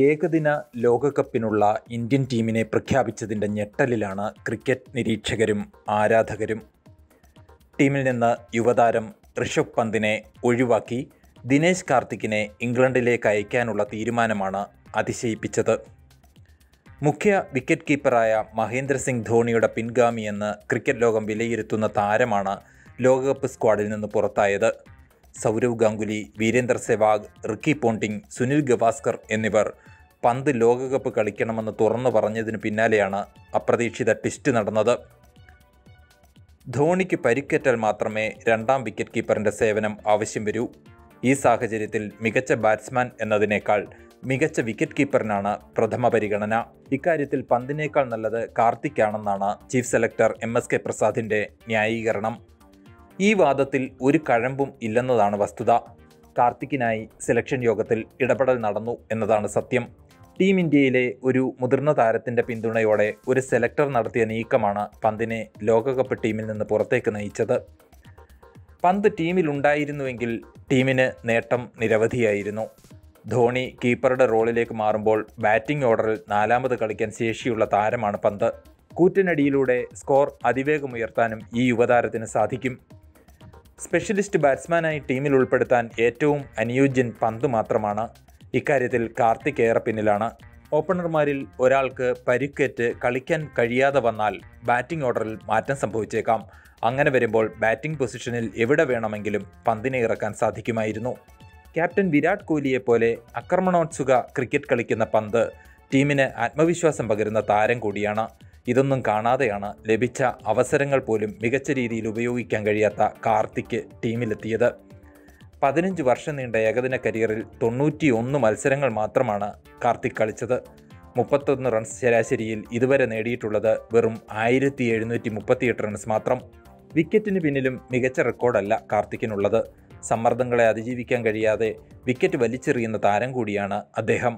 ഏകദിന ലോകകപ്പിനുള്ള ഇന്ത്യൻ ടീമിനെ പ്രഖ്യാപിച്ചതിന്റെ ഞെട്ടലിലാണ് ക്രിക്കറ്റ് നിരീക്ഷകരും ആരാധകരും. ടീമിൽ നിന്ന് യുവതാരം ഋഷഭ് പന്തിനെ ഒഴിവാക്കി ദിനേശ് കാർത്തിക്കിനെ ഇംഗ്ലണ്ടിലേക്ക് അയക്കാനുള്ള തീരുമാനമാണ് അതിശയിപ്പിച്ചത്. മുഖ്യ വിക്കറ്റ് കീപ്പറായ മഹേന്ദ്ര സിംഗ് ധോണിയുടെ പിൻഗാമിയെന്ന് ക്രിക്കറ്റ് ലോകം വിലയിരുത്തുന്ന താരമാണ് ലോകകപ്പ് സ്ക്വാഡിൽ നിന്ന് പുറത്തായത്. സൗരവ് ഗാംഗുലി വീരേന്ദർ സെവാഗ് റിക്കി പോണ്ടിങ് സുനിൽ ഗവാസ്കർ എന്നിവർ പന്ത് ലോകകപ്പ് കളിക്കണമെന്ന് തുറന്നു പറഞ്ഞതിന് പിന്നാലെയാണ് അപ്രതീക്ഷിത ട്വിസ്റ്റ് നടന്നത്. ധോണിക്ക് പരിക്കേറ്റാൽ മാത്രമേ രണ്ടാം വിക്കറ്റ് കീപ്പറിന്റെ സേവനം ആവശ്യം വരൂ. ഈ സാഹചര്യത്തിൽ മികച്ച ബാറ്റ്സ്മാൻ എന്നതിനേക്കാൾ മികച്ച വിക്കറ്റ് കീപ്പറിനാണ് പ്രഥമ പരിഗണന. ഇക്കാര്യത്തിൽ പന്തിനേക്കാൾ നല്ലത് കാർത്തിക്കാണെന്നാണ് chief selector M S K പ്രസാദിന്റെ ന്യായീകരണം. ഈ വാദത്തിൽ ഒരു കഴമ്പും ഇല്ലെന്നതാണ് വസ്തുത. കാർത്തിക്കിനായി സെലക്ഷൻ യോഗത്തിൽ ഇടപെടൽ നടന്നു എന്നതാണ് സത്യം. ടീം ഇന്ത്യയിലെ ഒരു മുതിർന്ന താരത്തിന്റെ പിന്തുണയോടെ ഒരു സെലക്ടർ നടത്തിയ നീക്കമാണ് പന്തിനെ ലോകകപ്പ് ടീമിൽ നിന്ന് പുറത്തേക്ക് നയിച്ചത്. പന്ത് ടീമിലുണ്ടായിരുന്നുവെങ്കിൽ ടീമിന് നേട്ടം നിരവധിയായിരുന്നു. ധോണി കീപ്പറുടെ റോളിലേക്ക് മാറുമ്പോൾ ബാറ്റിംഗ് ഓർഡറിൽ നാലാമത് കളിക്കാൻ ശേഷിയുള്ള താരമാണ് പന്ത്. കൂറ്റനടിയിലൂടെ സ്കോർ അതിവേഗം ഉയർത്താനും ഈ യുവതാരത്തിന് സാധിക്കും. സ്പെഷ്യലിസ്റ്റ് ബാറ്റ്സ്മാനായി ടീമിൽ ഉൾപ്പെടുത്താൻ ഏറ്റവും അനുയോജ്യൻ പന്ത് മാത്രമാണ്. ഇക്കാര്യത്തിൽ കാർത്തിക് ഏറെ പിന്നിലാണ്. ഓപ്പണർമാരിൽ ഒരാൾക്ക് പരിക്കേറ്റ് കളിക്കാൻ കഴിയാതെ വന്നാൽ ബാറ്റിംഗ് ഓർഡറിൽ മാറ്റം സംഭവിച്ചേക്കാം. അങ്ങനെ വരുമ്പോൾ ബാറ്റിംഗ് പൊസിഷനിൽ എവിടെ വേണമെങ്കിലും പന്തിനെ ഇറക്കാൻ സാധിക്കുമായിരുന്നു. ക്യാപ്റ്റൻ വിരാട് കോഹ്ലിയെപ്പോലെ ആക്രമണോത്സുക ക്രിക്കറ്റ് കളിക്കുന്ന പന്ത് ടീമിന് ആത്മവിശ്വാസം പകരുന്ന താരം കൂടിയാണ്. ഇതൊന്നും കാണാതെയാണ് ലഭിച്ച അവസരങ്ങൾ പോലും മികച്ച രീതിയിൽ ഉപയോഗിക്കാൻ കഴിയാത്ത കാർത്തിക് ടീമിലെത്തിയത്. പതിനഞ്ച് വർഷം നീണ്ട ഏകദിന കരിയറിൽ തൊണ്ണൂറ്റി ഒന്ന് മത്സരങ്ങൾ മാത്രമാണ് കാർത്തിക് കളിച്ചത്. മുപ്പത്തൊന്ന് റൺസ് ശരാശരിയിൽ ഇതുവരെ നേടിയിട്ടുള്ളത് വെറും ആയിരത്തി എഴുന്നൂറ്റി മുപ്പത്തിയെട്ട് റൺസ് മാത്രം. വിക്കറ്റിന് പിന്നിലും മികച്ച റെക്കോർഡല്ല കാർത്തിക്കിനുള്ളത്. സമ്മർദ്ദങ്ങളെ അതിജീവിക്കാൻ കഴിയാതെ വിക്കറ്റ് വലിച്ചെറിയുന്ന താരം കൂടിയാണ് അദ്ദേഹം.